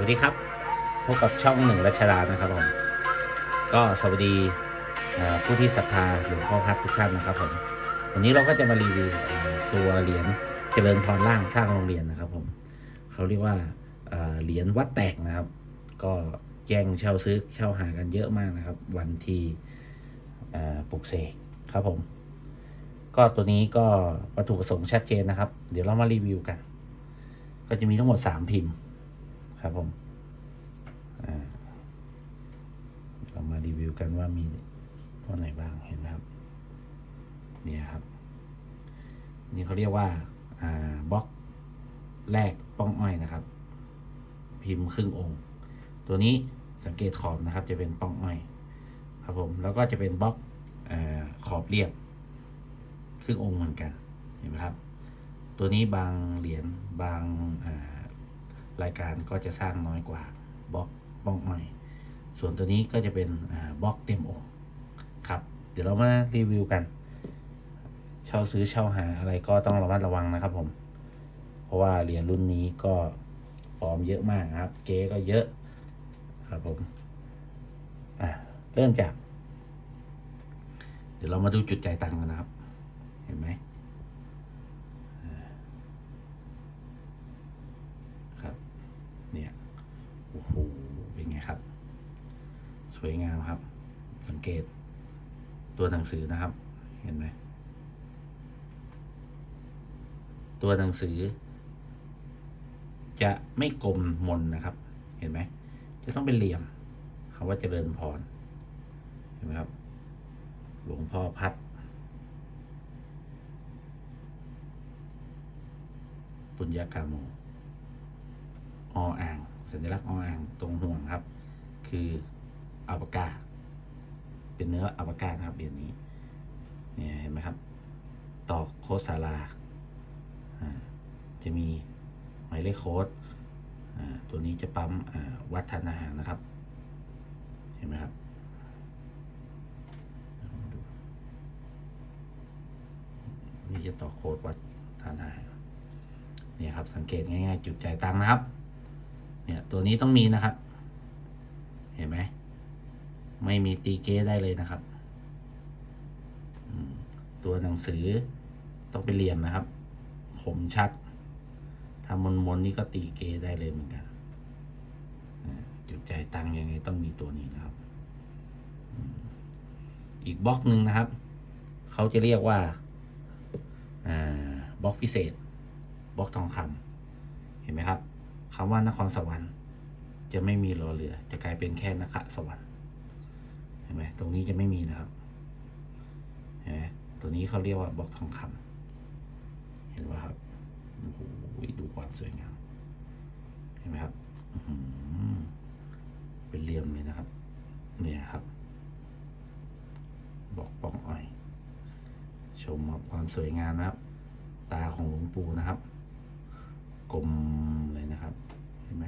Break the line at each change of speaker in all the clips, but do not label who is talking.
วัสดีครับ พบกับช่องหนึ่งรัชดานะครับผม ก็สวัสดีผู้ที่ศรัทธาหลวงพ่อพัดทุกท่านนะครับผมวันนี้เราก็จะมารีวิวตัวเหรียญเจริญพรล่างสร้างโรงเรียนนะครับผมเขาเรียกว่าเหรียญวัดแตกนะครับ ก็แย่งเช่าซื้อเช่าหากันเยอะมากนะครับ วันที่ปลุกเสกครับผม ก็ตัวนี้ก็วัตถุประสงค์ชัดเจนนะครับ เดี๋ยวเรามารีวิวกัน ก็จะมีทั้งหมดสามพิ ครับผมเรามารีวิวกันว่ามีตัวไหนบ้างเห็นไหมครับนี่ครับ นี่เขาเรียกว่าบล็อกแรกป้องอ้อยนะครับ พิมพ์ครึ่งองค์ ตัวนี้สังเกตขอบนะครับ จะเป็นป้องอ้อยครับผมแล้วก็จะเป็นบล็อกอขอบเรียบครึ่งองค์เหมือนกันเห็นไหมครับ ตัวนี้บางเหรียญบางอ่า รายการก็จะสร้างน้อยกว่าบล็อกป้องอ้อยส่วนตัวนี้ก็จะเป็นบล็อกเต็มองครับ เดี๋ยวเรามารีวิวกัน เช่าซื้อเช่าหาอะไรก็ต้องระมัดระวังนะครับผม เพราะว่าเหรียญรุ่นนี้ก็ปลอมเยอะมากครับ เก๊ก็เยอะครับผมอะเริ่มจาก เดี๋ยวเรามาดูจุดจ่ายตังค์กันนะครับ เห็นไหมอ่าครับ เนี่ย โอ้โหเป็นไงครับ สวยงามครับ สังเกตตัวหนังสือนะครับ เห็นไหมตัวหนังสือ จะไม่กลมมนนะครับ เห็นไหม จะต้องเป็นเหลี่ยมคำว่าเจริญพรเห็นไหมครับ หลวงพ่อพัดปุญญากาโมออ่าง สัญลักษณ์ออ่างตรงห่วงครับ คืออัลปากา เป็นเนื้ออัลปากานะครับเหรียญนี้เนี่ยเห็นไหมครับ ตอกโคสาราจะมีหมายเลขโค้ดตัวนี้จะปั๊มอ่าวัฒนานะครับ เห็นไหมครับนี่จะต่อโค้ดวัฒนาหารเนี่ยครับ สังเกตง่ายๆ จุดจ่ายตังค์นะครับ เนี่ยตัวนี้ต้องมีนะครับ เห็นไหมไม่มีตีเก้ได้เลยนะครับ ตัวหนังสือต้องเป็นเหลี่ยมนะครับคมชัดถ้ามนมนๆนี่ก็ตีเกได้เลยเหมือนกันจุดใจตังยังไงต้องมีตัวนี้นะครับ อีกบล็อกหนึ่งนะครับ เขาจะเรียกว่าบล็อกพิเศษบล็อกทองคำเห็นไหมครับ คำว่านครสวรรค์ จะไม่มีรอเรือ จะกลายเป็นแค่นครสวรรค์เห็นไหมตรงนี้จะไม่มีนะครับเห็นไหมตัวนี้เขาเรียกว่าบล็อกทองคำเห็นไหมครับโอ้โหดูความสวยงามเห็นไหมครับอืเป็นเหลี่ยมเลยนะครับเนี่ยครับ บอกป้องอ้อย ชมความสวยงามนะครับ ตาของหลวงปู่นะครับ กลมเลยนะครับ เห็นไหม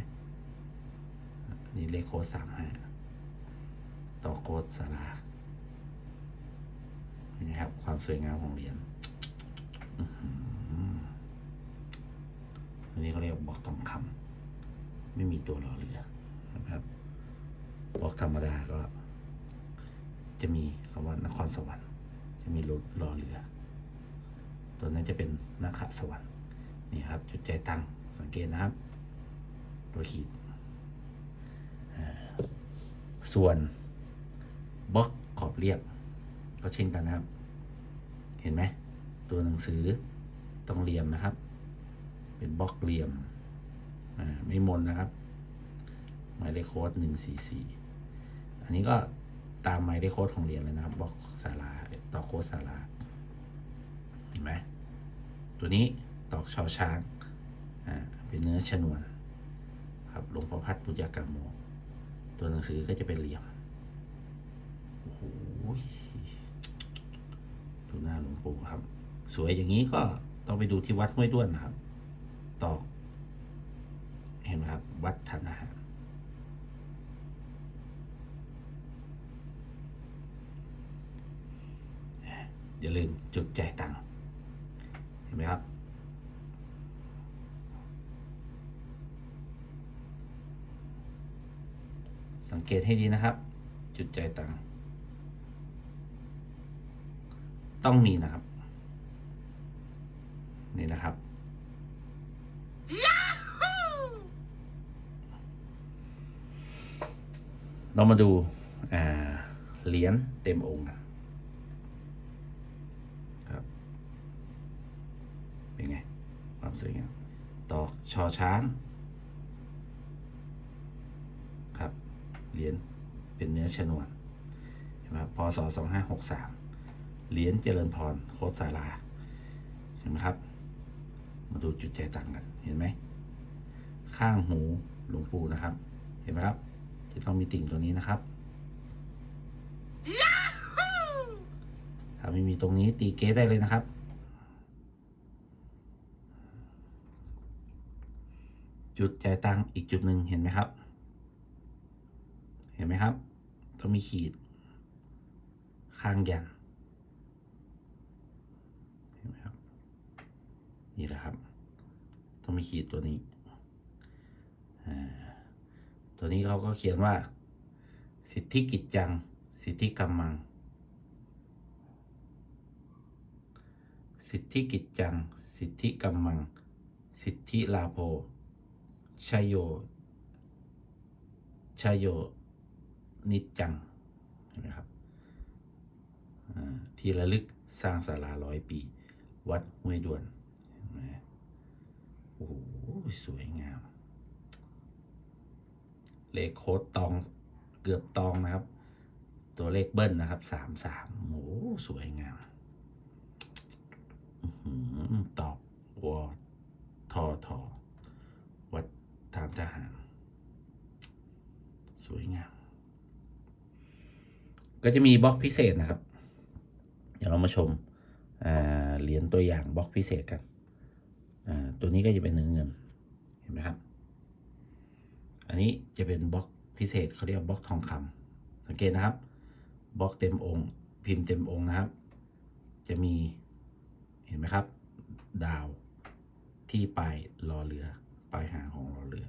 อันนี่เลข โค้ดสามห้าต่อโค้ดสลารานี่ครับ ความสวยงามของเหรียญอันนี้เขาเรียกว่าบล็อกทองคำไม่มีตัวรอเรือนะครับบล็อกธรรมดาก็ จะมีคำว่านครสวรรค์ จะมีรถรอเรือ ตัวนั้นจะเป็นนักขสวรรค์นี่ครับ จุดใจตังสังเกตนะครับ ตัวขีด ส่วนบล็อกขอบเรียบ ก็เช่นกันนะครับ เห็นไหมตัวหนังสือต้องเหลี่ยมนะครับ เป็นบล็อกเหลี่ยมไม่มนนะครับหมายเลขโค้ดหนึ่งสี่สี่อันนี้ก็ตามหมายเลขโค้ดของเหรียญเลยนะครับบล็อกสาราต่อโค้ดสาราเห็นไหมตัวนี้ตอกชอช้างอ่าเป็นเนื้อชนวนครับหลวงพ่อพัดปุญญากาโม ตัวหนังสือก็จะเป็นเหลี่ยม โอ้โหดูหน้าหลวงปู่ครับ สวยอย่างนี้ก็ต้องไปดูที่วัดห้วยด้วนนะครับ ตอก เห็นไหมครับ วัดทานอาหารอย่าลืมจุดจ่ายตังค์เห็นไหมครับ สังเกตให้ดีนะครับ จุดใจายตังค์ต้องมีนะครับ นี่นะครับ เรามาดูเหรียญเต็มองค์ครับ เป็นไง ความสวยงามตอกชอช้าง ครับ เหรียญเป็นเนื้อชนวนเห็นไหมครับพศสองห้าหกสามเหรียญเจริญพรโคตรสาราเห็นไหมครับ มาดูจุดใจต่างกัน เห็นไหม ข้างหูหลวงปู่นะครับ เห็นไหมครับ จะต้องมีติ่งตัวนี้นะครับ ถ้าไม่มีตรงนี้ตีเกตได้เลยนะครับ จุดใจตังอีกจุดหนึ่งเห็นไหมครับ เห็นไหมครับ ต้องมีขีด ข้างยันเห็นไหมครับ นี่แหละครับ ต้องมีขีดตัวนี้ตัวนี้เขาก็เขียนว่า สิทธิกิจจัง สิทธิกรรมัง สิทธิกิจจัง สิทธิกรรมัง สิทธิลาโภชัยโยชัยโย นิจจังเห็นไหมครับที่ระลึกสร้างศาลาร้อยปี วัดห้วยด่วนเห็นไหมโอ้โหสวยงาม เลขโคดตองเกือบตองนะครับ ตัวเลขเบิ้ลนะครับสามสามโอ้สวยงามอื้อหือตอกวอทอทอวัดทานทหาร สวยงาม ก็จะมีบล็อกพิเศษนะครับ เดี๋ยวเรามาชมเหรียญตัวอย่างบล็อกพิเศษกันตัวนี้ก็จะเป็นเนื้อเงินเห็นไหมครับ อันนี้จะเป็นบล็อกพิเศษเขาเรียกบล็อกทองคำสังเกตนะครับบล็อกเต็มองค์ พิมพ์เต็มองค์นะครับ จะมีเห็นไหมครับ ดาวที่ปลายรอเรือปลายหางของรอเรือ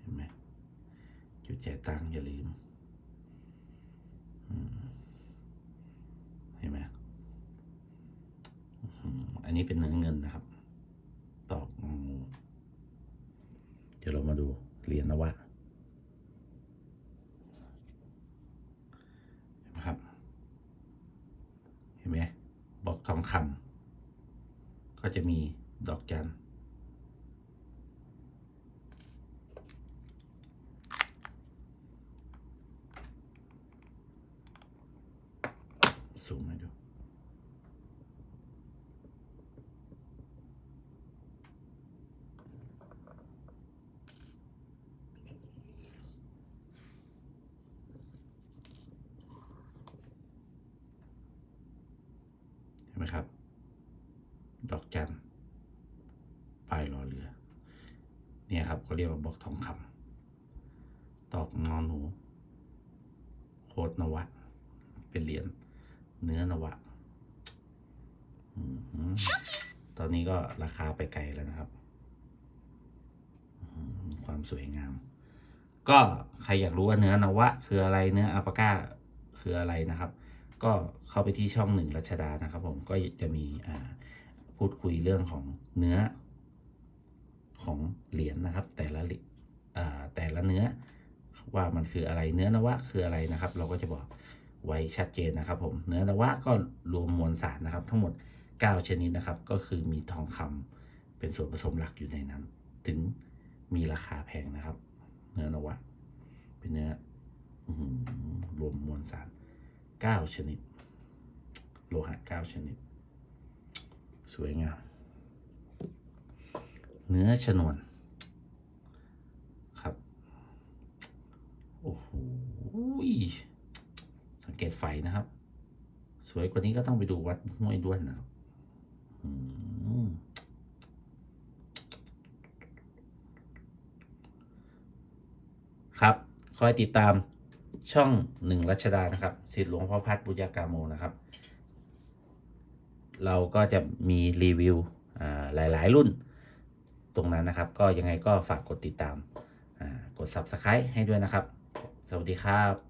เห็นไหมจุดแจกตังอย่าลืมอืมเห็นไหมอื้อหืออันนี้ เป็นเนื้อเงินนะครับ ตอกงูเดี๋ยวเรามาดูเหรียญนวะเห็นไหมครับ เห็นไหมบล็อกทองคำก็จะมีดอกจันทร์งให้ดู เห็นไหมครับ ดอก จันปลายรอเรือ เนี่ยครับก็เรียกว่าบล็อกทองคำตอกงอหนูโคดนวะ เป็นเหรียญเนื้อนวะตอนนี้ก็ราคาไปไกลแล้วนะครับ ความสวยงาม ก็ใครอยากรู้ว่าเนื้อนวะ คืออะไรเนื้ออัปก้าคืออะไรนะครับ ก็เข้าไปที่ช่องหนึ่งรัชดานะครับผมก็จะมีอ่า พูดคุยเรื่องของเนื้อของเหรียญนะครับ แต่ละแต่ละเนื้อว่ามันคืออะไรเนื้อนวะคืออะไรนะครับ เราก็จะบอกไว้ชัดเจนนะครับผมเนื้อนวะก็รวมมวลสารนะครับ ทั้งหมด 9 ชนิดนะครับ ก็คือมีทองคำเป็นส่วนผสมหลักอยู่ในนั้น ถึงมีราคาแพงนะครับ เนื้อนวะเป็นเนื้ออื้อหือรวมมวลสารเก้าชนิด โลหะเก้าชนิด สวยงาม เนื้อชนวน ครับ โอ้โหสังเกตไฟนะครับ สวยกว่านี้ก็ต้องไปดูวัดห้วยด้วนนะครับครับ คอยติดตามช่องหนึ่งรัชดานะครับสิทธิหลวงพ่อพัดบุญญากาโมนะครับ เราก็จะมีรีวิวอ่าหลาย ๆ รุ่นตรงนั้นนะครับ ก็ยังไงก็ฝากกดติดตามกด Subscribe ให้ด้วยนะครับ สวัสดีครับ